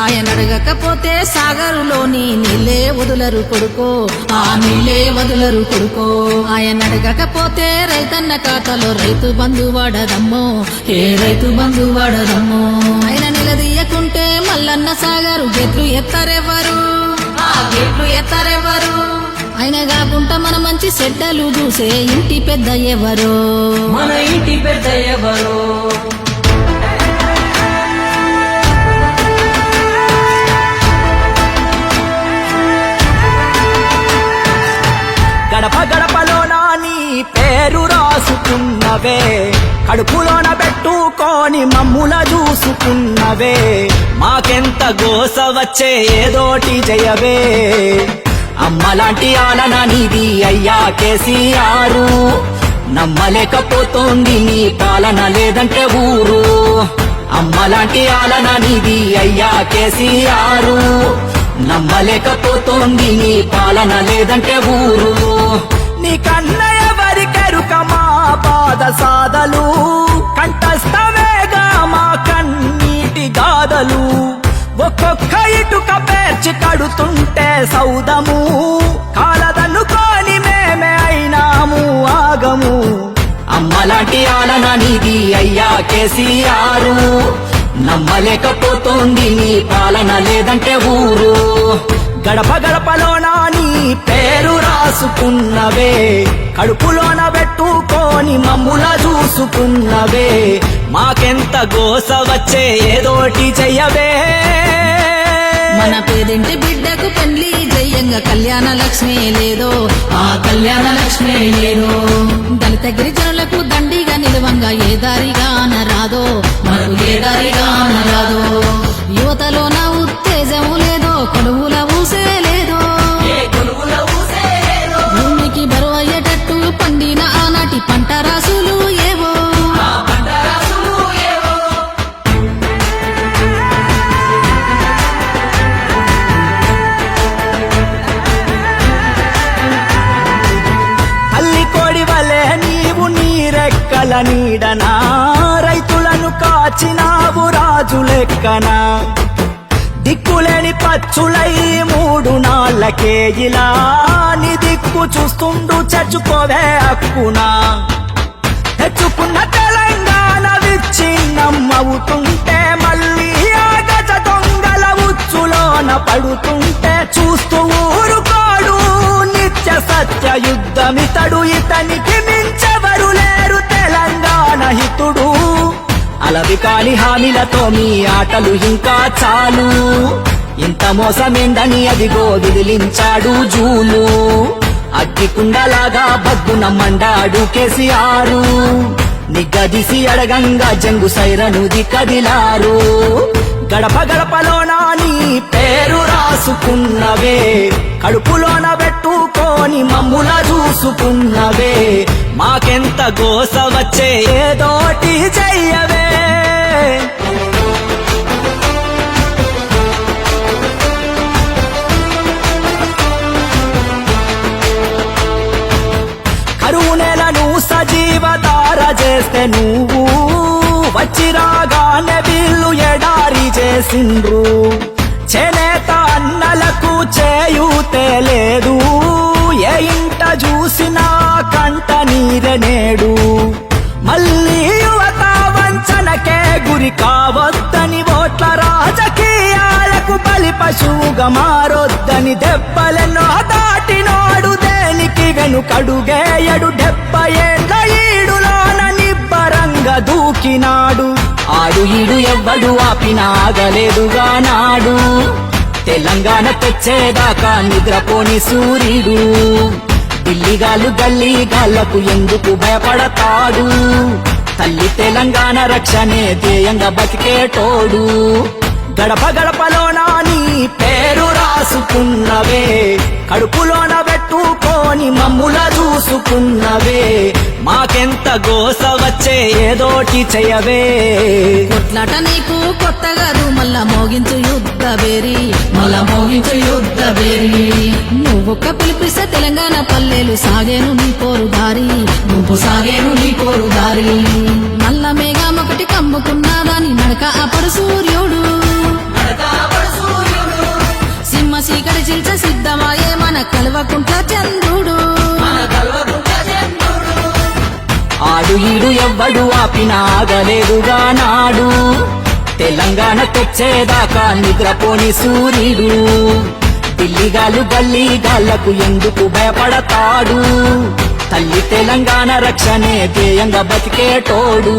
ఆయన అడగకపోతే సాగరులోని నీళ్ళే వదులరు కొడుకో. ఆ నీళ్ళే వదులరు కొడుకో. ఆయన అడగకపోతే రైతన్న ఖాతాలో రైతు బంధు వాడదమ్మో. ఏ రైతు బంధు వాడదమ్మో. ఆయన నిలదీయకుంటే మల్లన్న సాగరు గెట్లు ఎత్తారెవ్వరు? ఆ గెట్లు ఎత్తారెవ్వరు? ఆయన కాకుండా మన మంచి చెడ్డలు చూసే ఇంటి పెద్ద ఎవరో? మన ఇంటి పెద్ద ఎవరో? పేరు రాసుకున్నవే కడుపులోన పెట్టుకొని మమ్ముల చూసుకున్నవే. మాకెంత గోస వచ్చే ఏదోటి జయవే. అమ్మలాంటి ఆలన నీది అయ్యా కేసీఆరు. నమ్మలేకపోతోంది నీ పాలన లేదంటే ఊరు. అమ్మలాంటి ఆలన నీది అయ్యా కేసీఆరు. నమ్మలేకపోతోంది నీ పాలన లేదంటే ఊరు. నీ పాద సాదలు కంఠస్థమేగా మా కన్నీటి గాథలు. ఒక్కొక్క ఇటుక పేర్చి కడుతుంటే సౌదము కాలదనుకోని మేమే అయినాము ఆగము. అమ్మలాంటి ఆలన నీది అయ్యా కేసీఆరు నమ్మలేకపోతోంది నీ పాలన లేదంటే ఊరు. గడప గడపలోన నీ పేరు రాసుకున్నవే. కడుపులోన పెట్టుకొని మమ్ముల చూసుకున్నవే. మాకెంత గోస వచ్చే ఏదోటి చెయ్యవే. మన పేదింటి బిడ్డకు పెళ్ళి జయ్యంగా కళ్యాణ లక్ష్మి లేదో ఆ కళ్యాణ లక్ష్మి లేదో. దళిత గిరిజనులకు దండిగా నిలవంగా ఏ దారిగా రాదో మనకు ఏ దారిగా రాదో. నీరెక్కల నీడనా? రైతులను కాచినావు రాజు లెక్కనా? దిక్కులేని పచ్చులై మూడు నాళ్ళకే ఇలా నీ దిక్కు చూస్తుండు చచ్చుకోవే అక్కునా? తెచ్చుకున్న తెలంగాణ విచ్ఛిన్నమవుతుంటే మళ్ళీ ఆ గజ దొంగల ఉచ్చులోన పడుతుంటే చూస్తూ ఊరుకోడు నిత్య సత్య యుద్ధమితడు ఇతనికి కాదు కాని హామీలతో మీ ఆటలు ఇంకా చాలు. ఇంత మోసమేందని అదిగో విదిలించాడు జూలు. అగ్గికుండలాగా బగ్గున మండాడు కేసీఆరు. నిగ్గదిసి అడగంగా జంగు సైరనుది కదిలారు గడప గడపలో నీ పేరు రాసుకున్నవే. కడుపులోన పెట్టుకొని మమ్ముల చూసుకున్నవే. మాకెంత గోస వచ్చే ఏదోటి చెయ్యవే. కరువు నెలను సజీవధార చేస్తే నువ్వు వచ్చి రాగానే వీళ్ళు ఎడారి చేసిండ్రు. చేనేత అన్నలకు చేయూతే లేదు. ఏ ఇంట చూసినా కంట నీరే నేడు. మళ్ళీ పశువుగా మారొద్దని దెబ్బలెన్నో దాటినాడు దేనికి వెనుకడుగేయడు డెబ్బై ఏళ్ళ ఈడులోన నిబ్బరంగా దూకినాడు. ఆడు ఈడు ఎవ్వడు ఆపినాగలేదుగా నాడు. తెలంగాణ తెచ్చేదాకా నిద్రపోని సూర్యుడు. ఢిల్లీగాళ్ళు గల్లీగాళ్ళకు ఎందుకు భయపడతాడు? తల్లి తెలంగాణ రక్షణే ధ్యేయంగా బతికేటోడు. గడప గడపలోన నీ పేరు రాసుకున్నవే? కడుపులోన పెట్టుకొని మమ్ముల చూసుకున్నవే? మాకెంత గోస వచ్చే ఏదోటి చేయవే? కొట్లాట నీకు కొత్త కాదు మళ్ళా మోగించు యుద్ధ బేరి మళ్ళా మోగించు యుద్ధ బేరి నువ్వొక్క పిలిపిస్తే తెలంగాణ పల్లెలు సాగేను నీ పోరు దారి. నువ్వు సాగేను నీ పోరు దారి. నల్ల మేఘం ఒకటి కమ్ముకున్నాదని నడక నడక పడు కలవకుంట్ల చంద్రుడు. ఆడు ఈడు ఎవ్వడు ఆపినాగలేదుగా నాడు. తెలంగాణ తెచ్చేదాకా నిద్రపోని సూర్యుడు. ఢిల్లీగాలు గల్లీగాళ్ళకు ఎందుకు భయపడతాడు? తల్లి తెలంగాణ రక్షణే ధ్యేయంగా బతికేటోడు.